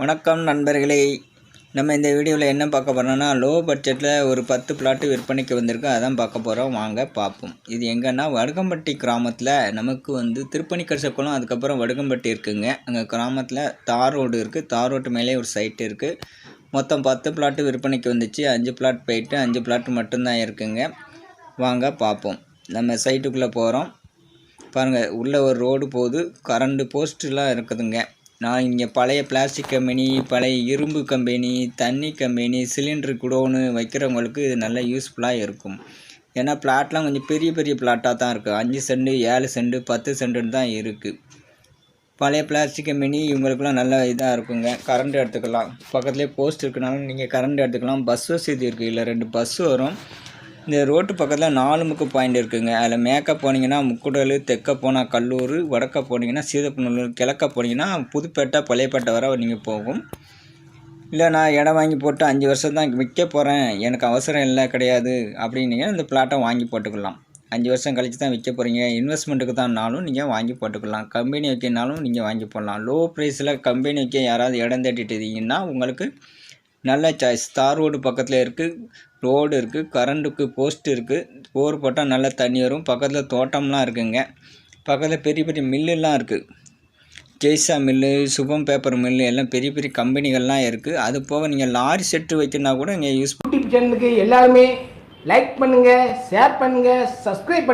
வணக்கம் நண்பர்களே. நம்ம இந்த வீடியோவில் என்ன பார்க்க போகிறோம்னா லோ பட்ஜெட்டில் ஒரு பத்து பிளாட்டு விற்பனைக்கு வந்திருக்கு. அதான் பார்க்க போகிறோம் வாங்க பார்ப்போம். இது எங்கன்னா வடுகம்பட்டி கிராமத்தில் நமக்கு வந்து திருப்பணிக்கரசக்குளம் அதுக்கப்புறம் வடுகம்பட்டி இருக்குங்க. அங்கே கிராமத்தில் தார் ரோடு இருக்குது தார் ரோட்டு மேலே ஒரு சைட்டு இருக்குது மொத்தம் பத்து பிளாட்டு விற்பனைக்கு வந்துச்சு. அஞ்சு பிளாட் போயிட்டு அஞ்சு பிளாட் மட்டும்தான் இருக்குங்க. வாங்க பார்ப்போம். நம்ம சைட்டுக்குள்ளே போகிறோம் பாருங்கள் உள்ளே ஒரு ரோடு போகுது. கரண்ட் போஸ்ட்டுலாம் இருக்குதுங்க. நான் இங்கே பழைய பிளாஸ்டிக் கம்பெனி பழைய இரும்பு கம்பெனி தண்ணி கம்பெனி சிலிண்டர் குடோனு வைக்கிறவங்களுக்கு இது நல்ல யூஸ்ஃபுல்லாக இருக்கும். ஏன்னா பிளாட்லாம் கொஞ்சம் பெரிய பெரிய பிளாட்டாக தான் இருக்குது அஞ்சு செண்டு ஏழு செண்டு பத்து சென்ட்டுன்னு தான் இருக்குது பழைய பிளாஸ்டிக் கம்பெனி இவங்களுக்குலாம் நல்ல இதாக இருக்குங்க. கரண்ட் எடுத்துக்கலாம். பக்கத்துலேயே போஸ்ட் இருக்கனாலும் நீங்கள் கரண்ட் எடுத்துக்கலாம். பஸ் வசதி இருக்குது இல்லை ரெண்டு பஸ் வரும். இந்த ரோட்டு பக்கத்தில் நாலு முக்கு பாயிண்ட் இருக்குதுங்க அதில் மேற்க போனீங்கன்னா முக்குடல் தெற்க போனால் கல்லூர் வடக்க போனீங்கன்னா சீதப்பநல்லூர் கிழக்க போனீங்கன்னா புதுப்பேட்டை பழையப்பேட்டை வர நீங்கள் போகும். இல்லை நான் இடம் வாங்கி போட்டு அஞ்சு வருஷம் தான் விற்க போகிறேன் எனக்கு அவசரம் இல்லை கிடையாது அப்படின்னீங்க இந்த பிளாட்டை வாங்கி போட்டுக்கலாம். அஞ்சு வருஷம் கழித்து தான் விற்க போகிறீங்க இன்வெஸ்ட்மெண்ட்டுக்கு தான்னாலும் நீங்கள் வாங்கி போட்டுக்கலாம். கம்பெனி வைக்கினாலும் நீங்கள் வாங்கி போடலாம். லோ ப்ரைஸில் கம்பெனி வைக்க யாராவது இடம் தேடிட்டுருந்தீங்கன்னா உங்களுக்கு நல்ல சாய்ஸ் தார் ரோடு பக்கத்தில் இருக்குது ரோடு இருக்குது கரண்ட்டுக்கு போஸ்ட் இருக்குது போர் போட்டால் நல்லா தண்ணி வரும். பக்கத்தில் தோட்டம்லாம் இருக்குங்க. பக்கத்தில் பெரிய பெரிய மில்லுலாம் இருக்குது ஜெய்சா மில்லு சுபம் பேப்பர் மில்லு எல்லாம் பெரிய பெரிய கம்பெனிகள்லாம் இருக்குது அது போக நீங்கள் லாரி செட்டு வைக்கணும்னா கூட இங்கே யூஸ் யூடியூப் சேனலுக்கு எல்லாருமே லைக் பண்ணுங்கள் ஷேர் பண்ணுங்கள் சப்ஸ்கிரைப் பண்ணுங்கள்